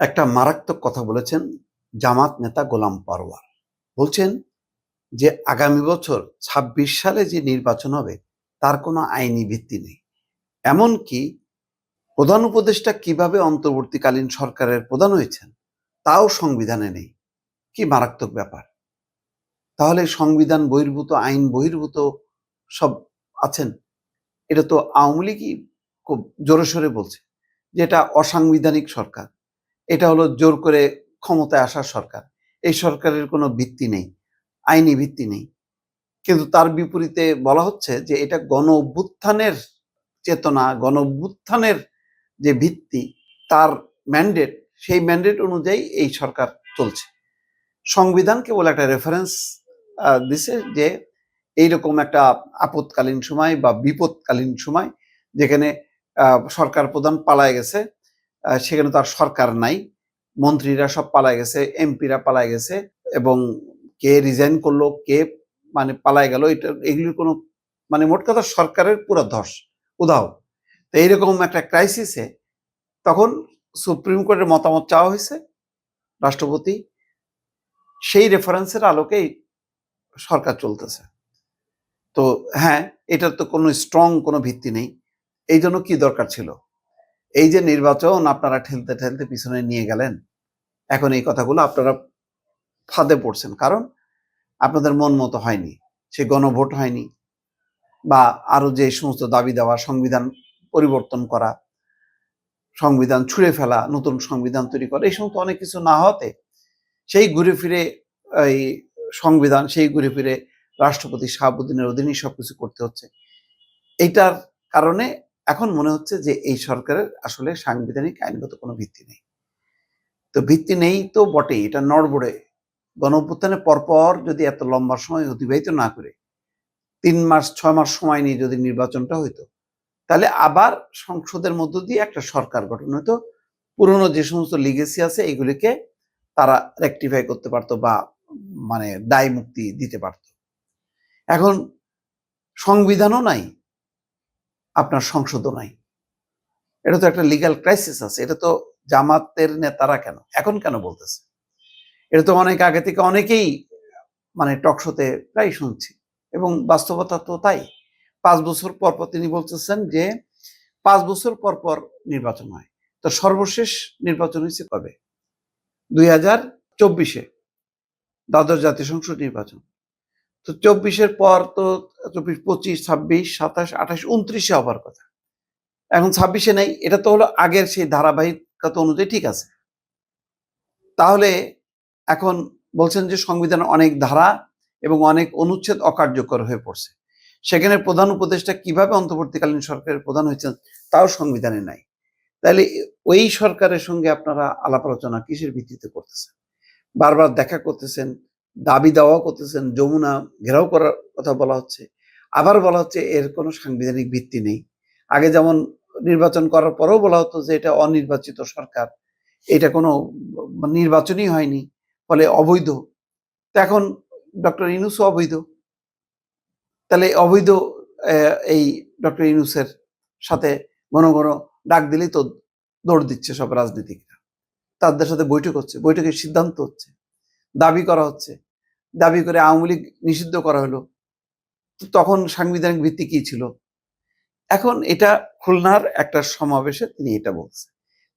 একটা মারাত্মক কথা বলেছেন জামাত নেতা গোলাম পারওয়ার বলছেন যে আগামী বছর ২৬ সালে যে নির্বাচন হবে, তার কোনো আইনি ভিত্তি নেই। এমনকি প্রধান উপদেষ্টা কীভাবে অন্তর্বর্তীকালীন সরকারের প্রধান হয়েছেন, তাও সংবিধানে নেই। কি মারাত্মক ব্যাপার। তাহলে সংবিধান বহির্ভূত, আইন বহির্ভূত সব আছেন? এটা তো আওয়ামী লীগই খুব জোরে সোরে বলছে যে এটা অসাংবিধানিক সরকার। এটা হলো জোর করে ক্ষমতায় আসার সরকার। এই সরকারের কোনো ভিত্তি নেই, আইনি ভিত্তি নেই। কিন্তু তার বিপরীতে বলা হচ্ছে যে এটা গণ অভ্যুত্থানের চেতনা, গণ অভ্যুত্থানের যে ভিত্তি, তার ম্যান্ডেট সেই ম্যান্ডেট অনুযায়ী এই সরকার চলছে। সংবিধান কেবল একটা রেফারেন্স দিছে যে এইরকম একটা আপদকালীন সময় বা বিপদকালীন সময় যেখানে সরকার প্রধান পালায় গেছে সেখানে তার সরকার নাই। মন্ত্রীরা সব পালায় গেছে, এমপিরা পালায় গেছে এবং কে রিজাইন করল, কে মানে পালায় গেল, এটা এগুলির কোনো মানে মোট কথা সরকারের পুরো ধস উদাহ তো এইরকম একটা ক্রাইসিসে তখন সুপ্রিম কোর্টের মতামত চাওয়া হয়েছে, রাষ্ট্রপতি। সেই রেফারেন্সের আলোকেই সরকার চলতেছে। তো হ্যাঁ এটার তো কোনো স্ট্রং কোনো ভিত্তি নেই। এই জন্য কি দরকার ছিল? এই যে নির্বাচন আপনারা ঠেলতে ঠেলতে পিছনে নিয়ে গেলেন, এখন এই কথাগুলো আপনারা ফাঁদে পড়ছেন। কারণ আপনাদের মন মতো হয়নি, সে গণভোট হয়নি বা আরও যে সমস্ত দাবি দেওয়া, সংবিধান পরিবর্তন করা, সংবিধান ছুঁড়ে ফেলা, নতুন সংবিধান তৈরি করা, এই সমস্ত অনেক কিছু না হতে সেই ঘুরে ফিরে এই সংবিধান, সেই ঘুরে ফিরে রাষ্ট্রপতি শাহাবুদ্দিনের অধীনেই সবকিছু করতে হচ্ছে। এইটার কারণে এখন মনে হচ্ছে যে এই সরকারের আসলে সাংবিধানিক আইনগত কোনো ভিত্তি নেই। তো ভিত্তি নেই তো বটেই, এটা নড়বড়ে। গণ অভ্যুত্থানের পরপর যদি এত লম্বা সময় অতিবাহিত না করে, তিন মাস, ছয় মাস সময় নিয়ে যদি নির্বাচনটা হইতো, তাহলে আবার সংসদের মধ্য দিয়ে একটা সরকার গঠন হতো পুরনো যে সমস্ত লিগেসি আছে এগুলিকে তারা রেকটিফাই করতে পারতো বা মানে দায় মুক্তি দিতে পারত। এখন সংবিধানও নাই আপনার সংসদও নাই এটা তো একটা লিগ্যাল ক্রাইসিস আছে, এটা তো জামাতের নেতারা কেন? এখন কেন বলতেছে? এটা তো অনেক আগে থেকে অনেকেই মানে টকশোতে প্রায় শুনছি এবং বাস্তবতা তো তাই। পাঁচ বছর পর পর তিনি বলতেছেন যে, পাঁচ বছর পর পর নির্বাচন হয়। তো সর্বশেষ নির্বাচন হয়েছে কবে? দুই হাজার চব্বিশে। দ্বাদশ জাতীয় সংসদ নির্বাচন। তো চব্বিশের পর তো চব্বিশ, পঁচিশ, ছাব্বিশ, সাতাশ, আঠাশ, উনত্রিশে হবার কথা। এখন ছাব্বিশে নেই, এটা তো হলো আগের সেই ধারাবাহিকতা অনুযায়ী ঠিক আছে। তাহলে এখন বলছেন যে সংবিধান অনেক ধারা এবং অনেক অনুচ্ছেদ অকার্যকর হয়ে পড়ছে। সেখানে প্রধান উপদেষ্টা কীভাবে অন্তর্বর্তীকালীন সরকারের প্রধান হয়েছেন তাও সংবিধানে নাই। তাহলে ওই সরকারের সঙ্গে আপনারা আলাপ আলোচনা কিসের ভিত্তিতে করতেছেন? বারবার দেখা করতেছেন দাবি দাওয়া করতেছেন, যমুনা ঘেরাও করার কথা বলা হচ্ছে। আবার বলা হচ্ছে এর কোনো সাংবিধানিক ভিত্তি নেই। আগে যেমন নির্বাচন করার পরেও বলা হতো যে এটা অনির্বাচিত সরকার। এটা কোনো নির্বাচনই হয়নি, ফলে অবৈধ। এখন ডক্টর ইনুসও অবৈধ। তাহলে অবৈধ এই ডক্টর ইনুসের সাথে ঘন ঘন ডাক দিলেই তো দৌড় দিচ্ছে সব রাজনীতিকরা। তাদের সাথে বৈঠক হচ্ছে, বৈঠকের সিদ্ধান্ত হচ্ছে। দাবি করা হচ্ছে। দাবি করে আওয়ামী লীগ নিষিদ্ধ করা হলো। তখন সাংবিধানিক ভিত্তি কি ছিল? এখন এটা খুলনার একটা সমাবেশে তিনি এটা বলছেন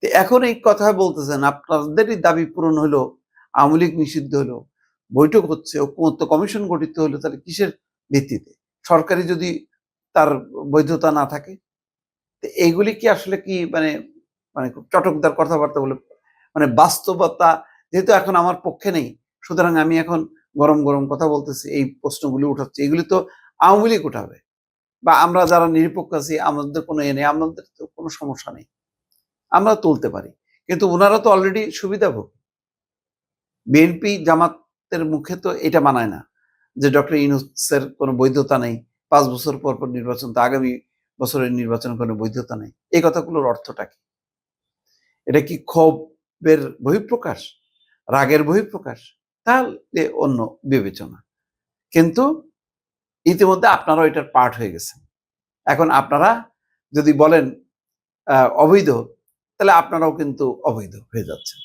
তো এখন এই কথা বলতেছেন, আপনাদেরই দাবি পূরণ হলো, আওয়ামী লীগ নিষিদ্ধ হলো, বৈঠক হচ্ছে, ঐক্যমত্য কমিশন গঠিত হলো, তাহলে কিসের ভিত্তিতে? সরকারি যদি তার বৈধতা না থাকে? এইগুলি কি আসলে কি মানে মানে খুব চটকদার কথাবার্তা বলে মানে বাস্তবতা যেহেতু এখন আমার পক্ষে নেই সুতরাং আমি এখন গরম গরম কথা বলতেছি, এই প্রশ্নগুলি উঠাচ্ছি। এগুলি তো আওয়ামী লীগ উঠাবে বা আমরা যারা নিরপেক্ষ আছি, আমাদের কোনো এ নেই, আমাদের তো কোনো সমস্যা নেই। আমরা তুলতে পারি। কিন্তু ওনারা তো অলরেডি সুবিধাভোগ। বিএনপি জামাতের মুখে তো এটা মানায় না যে ডক্টর ইউনুসের কোনো বৈধতা নেই, পাঁচ বছর পর পর নির্বাচন, তো আগামী বছরের নির্বাচন কোনো বৈধতা নেই। এই কথাগুলোর অর্থটা কি? এটা কি ক্ষোভের বহিঃপ্রকাশ? রাগের বহিঃপ্রকাশ? তাহলে অন্য বিবেচনা। কিন্তু ইতিমধ্যে আপনারাও এটার পার্ট হয়ে গেছে। এখন আপনারা যদি বলেন অবৈধ, তাহলে আপনারাও কিন্তু অবৈধ হয়ে যাচ্ছেন।